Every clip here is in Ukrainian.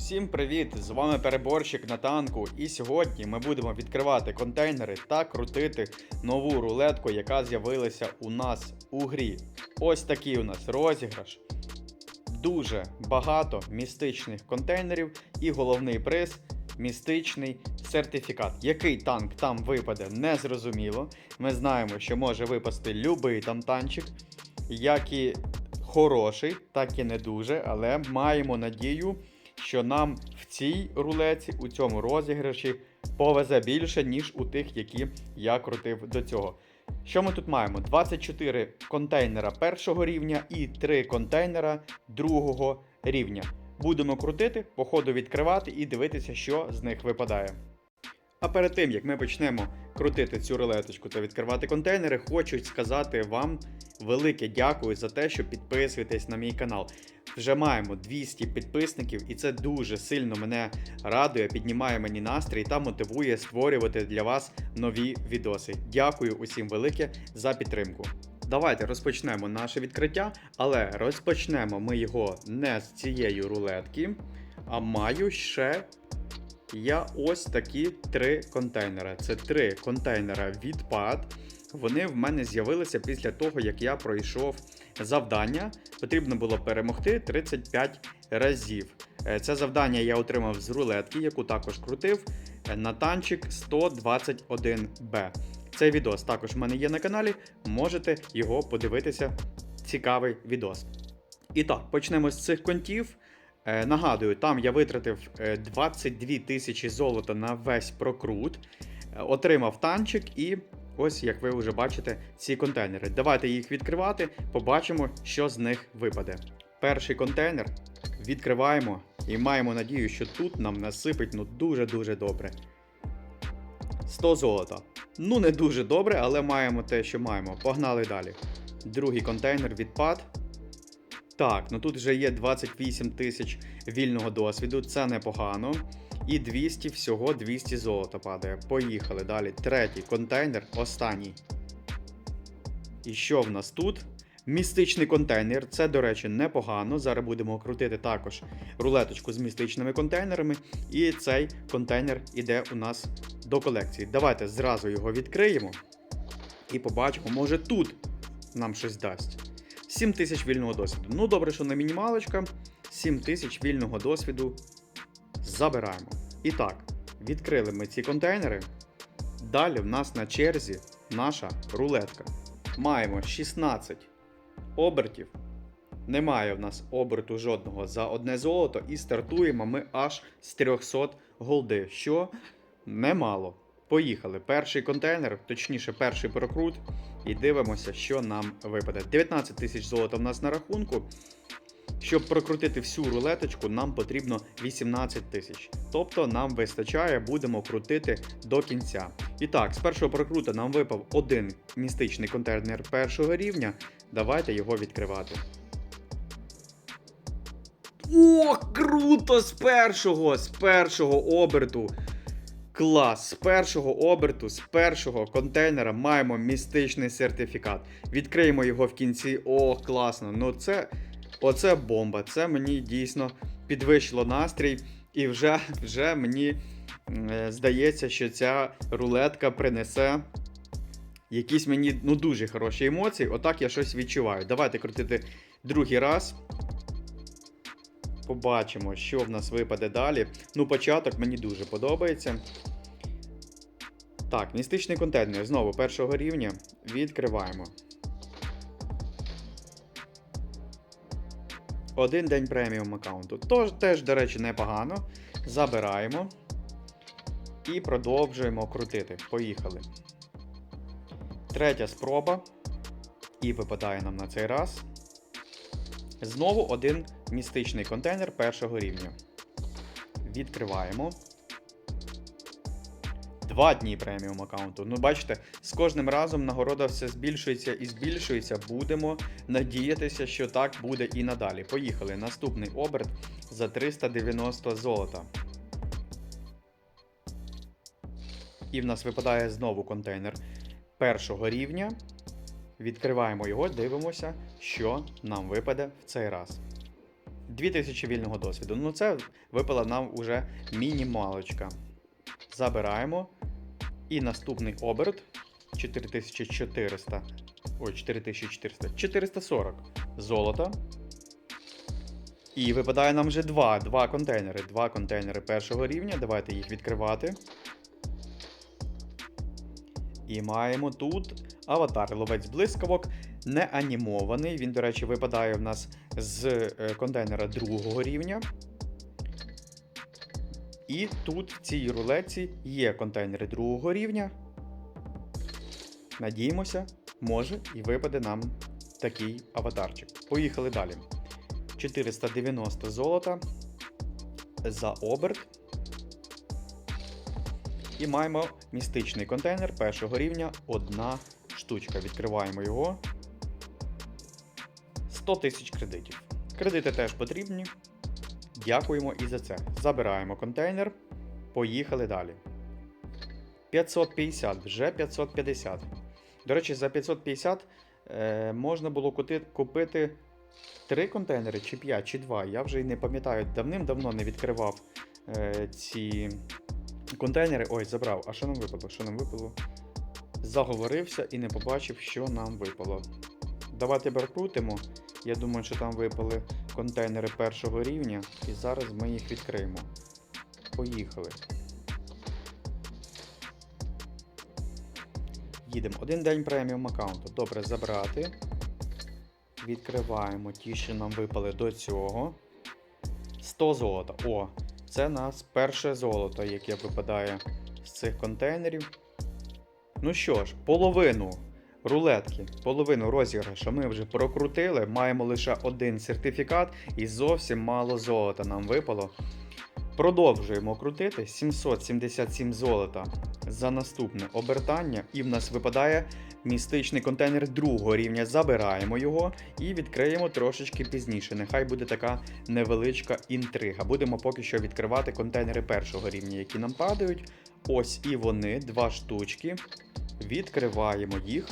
Усім привіт! З вами переборщик на танку. І сьогодні ми будемо відкривати контейнери та крутити нову рулетку, яка з'явилася у нас у грі. Ось такий у нас розіграш. Дуже багато містичних контейнерів і головний приз містичний сертифікат. Який танк там випаде, не зрозуміло. Ми знаємо, що може випасти любий там танчик, як і хороший, так і не дуже, але маємо надію, що нам в цій рулеці, у цьому розіграші повезе більше, ніж у тих, які я крутив до цього. Що ми тут маємо? 24 контейнера першого рівня і 3 контейнера другого рівня. Будемо крутити, по ходу відкривати і дивитися, що з них випадає. А перед тим як ми почнемо крутити цю рулеточку та відкривати контейнери, хочу сказати вам велике дякую за те, що підписуєтесь на мій канал. Вже маємо 200 підписників, і це дуже сильно мене радує, піднімає мені настрій та мотивує створювати для вас нові відоси. Дякую усім велике за підтримку. Давайте розпочнемо наше відкриття, але розпочнемо ми його не з цієї рулетки, а маю ще я ось такі три контейнери. Це три контейнера відпад. Вони в мене з'явилися після того, як я пройшов завдання. Потрібно було перемогти 35 разів. Е, Це завдання я отримав з рулетки, яку також крутив е, на танчик 121Б. Цей відос також в мене є на каналі. Можете його подивитися. Цікавий відос. І так, почнемо з цих контів. Е, нагадую, там я витратив е, 22 тисячі золота на весь прокрут, е, отримав танчик і ось, як ви вже бачите, ці контейнери. Давайте їх відкривати, побачимо, що з них випаде. Перший контейнер відкриваємо і маємо надію, що тут нам насипить ну дуже-дуже добре. 100 золота. Ну, не дуже добре, але маємо те, що маємо. Погнали далі. Другий контейнер відпад. Так, ну тут вже є 28 тисяч вільного досвіду, це непогано. І 200, всього 200 золота падає. Поїхали далі. Третій контейнер, останній. І що в нас тут? Містичний контейнер. Це, до речі, непогано. Зараз будемо крутити також рулеточку з містичними контейнерами. І цей контейнер іде у нас до колекції. Давайте зразу його відкриємо і побачимо, може тут нам щось дасть. 7 тисяч вільного досвіду. Ну, добре, що не мінімалочка. 7 тисяч вільного досвіду забираємо. І так, відкрили ми ці контейнери. Далі в нас на черзі наша рулетка. Маємо 16 обертів. Немає в нас оберту жодного за одне золото, і стартуємо ми аж з 300 голди, що немало. Поїхали. Перший контейнер, точніше, перший прокрут, і дивимося, що нам випаде. 19 тисяч золота в нас на рахунку. Щоб прокрутити всю рулеточку, нам потрібно 18 тисяч. Тобто нам вистачає, будемо крутити до кінця. І так, з першого прокрута нам випав один містичний контейнер першого рівня. Давайте його відкривати. О, круто! З першого! З першого оберту! Клас! З першого оберту, з першого контейнера маємо містичний сертифікат. Відкриємо його в кінці. О, класно! Ну це. Оце бомба. Це мені дійсно підвищило настрій. І вже, вже мені е, здається, що ця рулетка принесе якісь мені ну, дуже хороші емоції. Отак я щось відчуваю. Давайте крутити другий раз. Побачимо, що в нас випаде далі. Ну, початок мені дуже подобається. Так, містичний контейнер знову першого рівня. Відкриваємо. Один день преміум аккаунту. Тож, теж, до речі, непогано. Забираємо. І продовжуємо крутити. Поїхали. Третя спроба. І випадає нам на цей раз. Знову один містичний контейнер першого рівня. Відкриваємо. Два дні преміум аккаунту. Ну, бачите, з кожним разом нагорода все збільшується і збільшується. Будемо надіятися, що так буде і надалі. Поїхали. Наступний оберт за 390 золота. І в нас випадає знову контейнер першого рівня. Відкриваємо його, дивимося, що нам випаде в цей раз. 2000 вільного досвіду. Ну, це випала нам уже мінімалочка. Забираємо. І наступний оберт 4400. Ой, 4400. 440 золота. І випадає нам вже два, два контейнери. Два контейнери першого рівня. Давайте їх відкривати. І маємо тут аватар ловець блискавок. Не анімований. Він, до речі, випадає в нас з е, контейнера другого рівня. І тут в цій рулетці є контейнери другого рівня. Надіємося, може і випаде нам такий аватарчик. Поїхали далі. 490 золота за оберт. І маємо містичний контейнер першого рівня. Одна штучка. Відкриваємо його. 100 тисяч кредитів. Кредити теж потрібні. Дякуємо і за це. Забираємо контейнер. Поїхали далі. 550, вже 550. До речі, за 550 е, можна було купити 3 контейнери, чи 5, чи 2. Я вже й не пам'ятаю, давним-давно не відкривав е, ці контейнери. Ой, забрав. А що нам випало? Що нам випало? Заговорився і не побачив, що нам випало. Давайте прокрутимо. Я думаю, що там випали контейнери першого рівня, і зараз ми їх відкриємо. Поїхали. Їдемо. Один день преміум аккаунту. Добре, забрати. Відкриваємо ті, що нам випали до цього. 100 золота. О, це нас перше золото, яке випадає з цих контейнерів. Ну що ж, половину рулетки, половину розіграшу ми вже прокрутили. Маємо лише один сертифікат і зовсім мало золота нам випало. Продовжуємо крутити 777 золота за наступне обертання, і в нас випадає містичний контейнер другого рівня. Забираємо його і відкриємо трошечки пізніше. Нехай буде така невеличка інтрига. Будемо поки що відкривати контейнери першого рівня, які нам падають. Ось і вони, два штучки. Відкриваємо їх.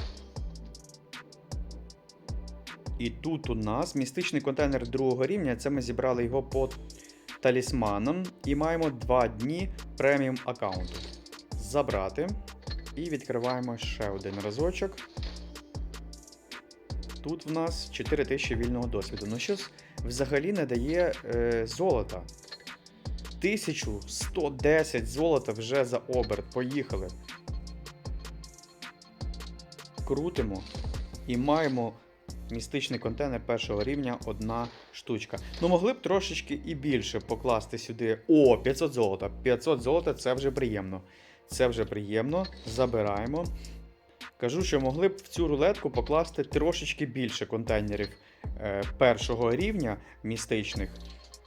І тут у нас містичний контейнер другого рівня. Це ми зібрали його по талісманам. І маємо 2 дні преміум аккаунту. Забрати. І відкриваємо ще один разочок. Тут в нас 4000 вільного досвіду. Ну щось взагалі не дає е, золота. 1110 золота вже за оберт. Поїхали. Крутимо. І маємо містичний контейнер першого рівня одна штучка. Ну, могли б трошечки і більше покласти сюди. О, 500 золота. 500 золота це вже приємно. Це вже приємно. Забираємо. Кажу, що могли б в цю рулетку покласти трошечки більше контейнерів е, першого рівня містичних.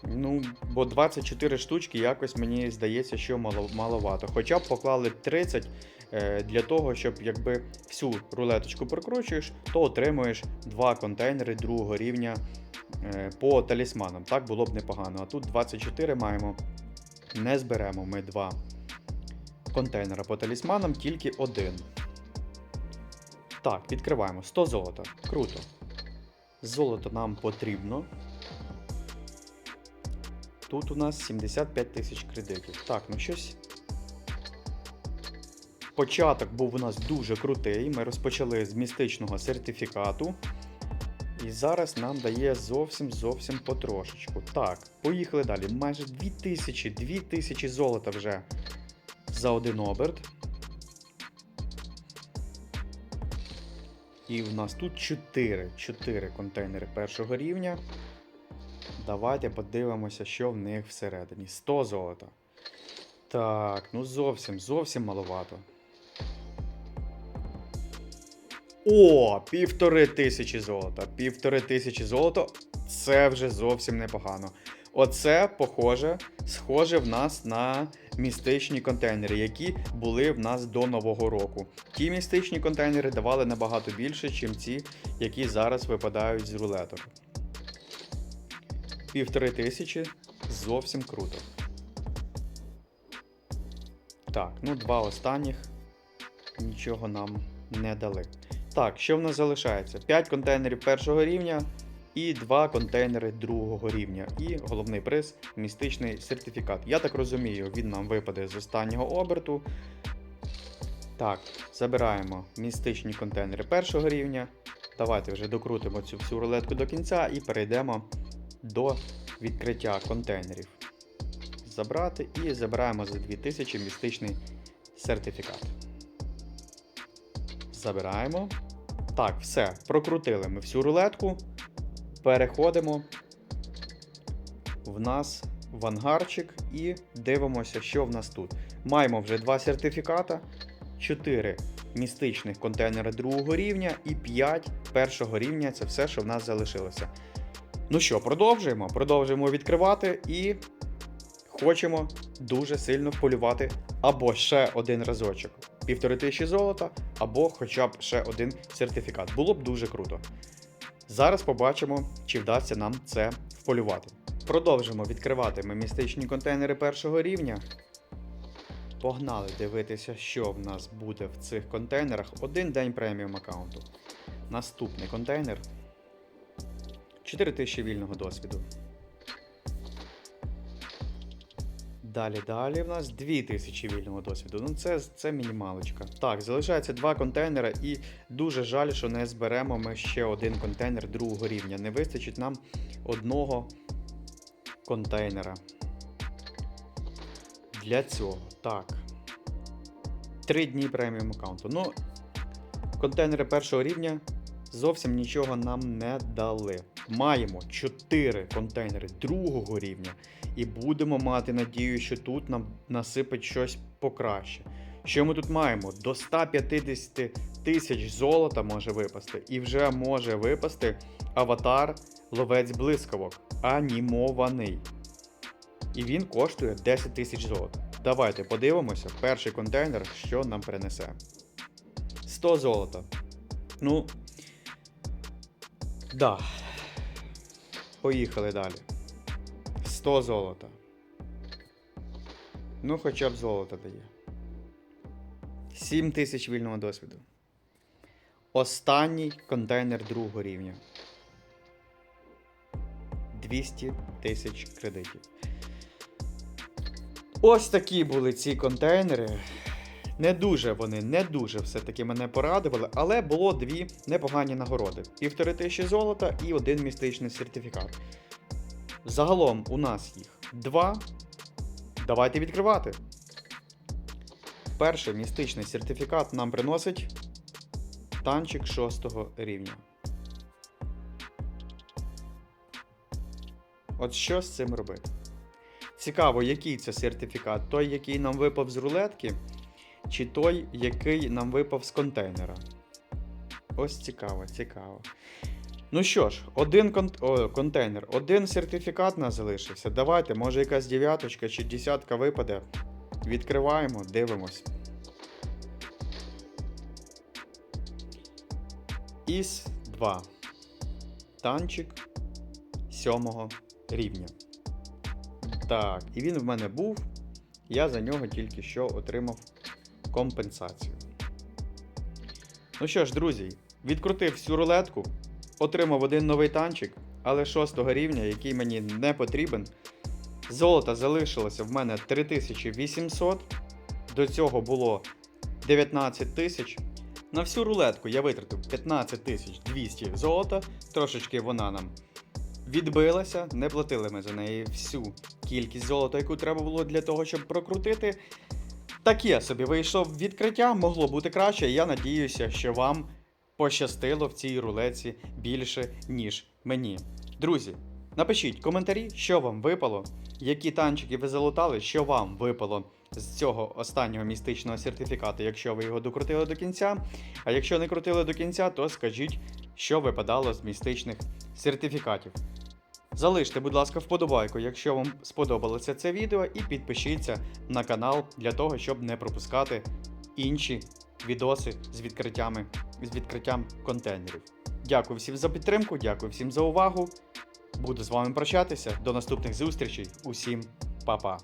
Ну, бо 24 штучки якось мені здається, що мало, маловато. Хоча б поклали 30 е, для того, щоб якби всю рулеточку прокручуєш, то отримуєш два контейнери другого рівня е, по талісманам. Так було б непогано. А тут 24 маємо. Не зберемо ми два контейнера по талісманам, тільки один. Так, відкриваємо 100 золота. Круто. Золото нам потрібно. Тут у нас 75 тисяч кредитів. Так, ну щось. Початок був у нас дуже крутий. Ми розпочали з містичного сертифікату. І зараз нам дає зовсім зовсім потрошечку. Так, поїхали далі. Майже 2000, 2000 золота вже за один оберт. І в нас тут 4, 4 контейнери першого рівня. Давайте подивимося, що в них всередині. 100 золота. Так, ну зовсім, зовсім маловато. О, півтори тисячі золота. Півтори тисячі золота. Це вже зовсім непогано. Оце, похоже, схоже в нас на містичні контейнери, які були в нас до Нового року. Ті містичні контейнери давали набагато більше, ніж ці, які зараз випадають з рулеток. Півтори тисячі зовсім круто. Так, ну два останніх нічого нам не дали. Так, що в нас залишається? 5 контейнерів першого рівня. І два контейнери другого рівня. І головний приз містичний сертифікат. Я так розумію, він нам випаде з останнього оберту. Так, забираємо містичні контейнери першого рівня. Давайте вже докрутимо цю всю рулетку до кінця і перейдемо до відкриття контейнерів. Забрати і забираємо за 2000 містичний сертифікат. Забираємо. Так, все, прокрутили ми всю рулетку. Переходимо в нас в ангарчик і дивимося, що в нас тут. Маємо вже два сертифіката, 4 містичних контейнери другого рівня і 5 першого рівня це все, що в нас залишилося. Ну що, продовжуємо. Продовжуємо відкривати і хочемо дуже сильно вполювати або ще один разочок. Півтори тисячі золота, або хоча б ще один сертифікат. Було б дуже круто. Зараз побачимо, чи вдасться нам це вполювати. Продовжимо відкривати ми містичні контейнери першого рівня. Погнали дивитися, що в нас буде в цих контейнерах. Один день преміум аккаунту. Наступний контейнер. 4000 вільного досвіду. Далі, далі в нас 2000 вільного досвіду. Ну це, це мінімалочка. Так, залишається два контейнери, і дуже жаль, що не зберемо ми ще один контейнер другого рівня. Не вистачить нам одного контейнера. Для цього. Так. Три дні преміум аккаунту. Ну, контейнери першого рівня зовсім нічого нам не дали. Маємо 4 контейнери другого рівня, і будемо мати надію, що тут нам насипить щось покраще. Що ми тут маємо? До 150 тисяч золота може випасти, і вже може випасти аватар ловець блискавок, анімований. І він коштує 10 тисяч золота. Давайте подивимося, перший контейнер, що нам принесе. 100 золота. Ну. Да. Поїхали далі. 100 золота. Ну, хоча б золото дає. 7 тисяч вільного досвіду. Останній контейнер другого рівня. 200 тисяч кредитів. Ось такі були ці контейнери. Не дуже вони, не дуже все-таки мене порадували, але було дві непогані нагороди: півтори тисячі золота і один містичний сертифікат. Загалом у нас їх два. Давайте відкривати. Перший містичний сертифікат нам приносить танчик 6 рівня. От що з цим робити? Цікаво, який це сертифікат? Той, який нам випав з рулетки, чи той, який нам випав з контейнера. Ось цікаво, цікаво. Ну що ж, один кон... О, контейнер, один сертифікат нас залишився. Давайте, може якась дев'яточка чи десятка випаде. Відкриваємо, дивимось. Іс 2. Танчик 7 рівня. Так, і він в мене був. Я за нього тільки що отримав компенсацію. Ну що ж, друзі, відкрутив всю рулетку, отримав один новий танчик, але 6 рівня, який мені не потрібен. Золота залишилося в мене 3800. До цього було 19 тисяч. На всю рулетку я витратив 15 200 золота. Трошечки вона нам відбилася, не платили ми за неї всю кількість золота, яку треба було для того, щоб прокрутити. Таке собі вийшов відкриття, могло бути краще. Я надіюся, що вам пощастило в цій рулеці більше, ніж мені. Друзі, напишіть коментарі, що вам випало, які танчики ви залутали, що вам випало з цього останнього містичного сертифікату, якщо ви його докрутили до кінця. А якщо не крутили до кінця, то скажіть, що випадало з містичних сертифікатів. Залиште, будь ласка, вподобайку, якщо вам сподобалося це відео, і підпишіться на канал для того, щоб не пропускати інші відоси з відкриттями з відкриттям контейнерів. Дякую всім за підтримку, дякую всім за увагу. Буду з вами прощатися. До наступних зустрічей. Усім па-па.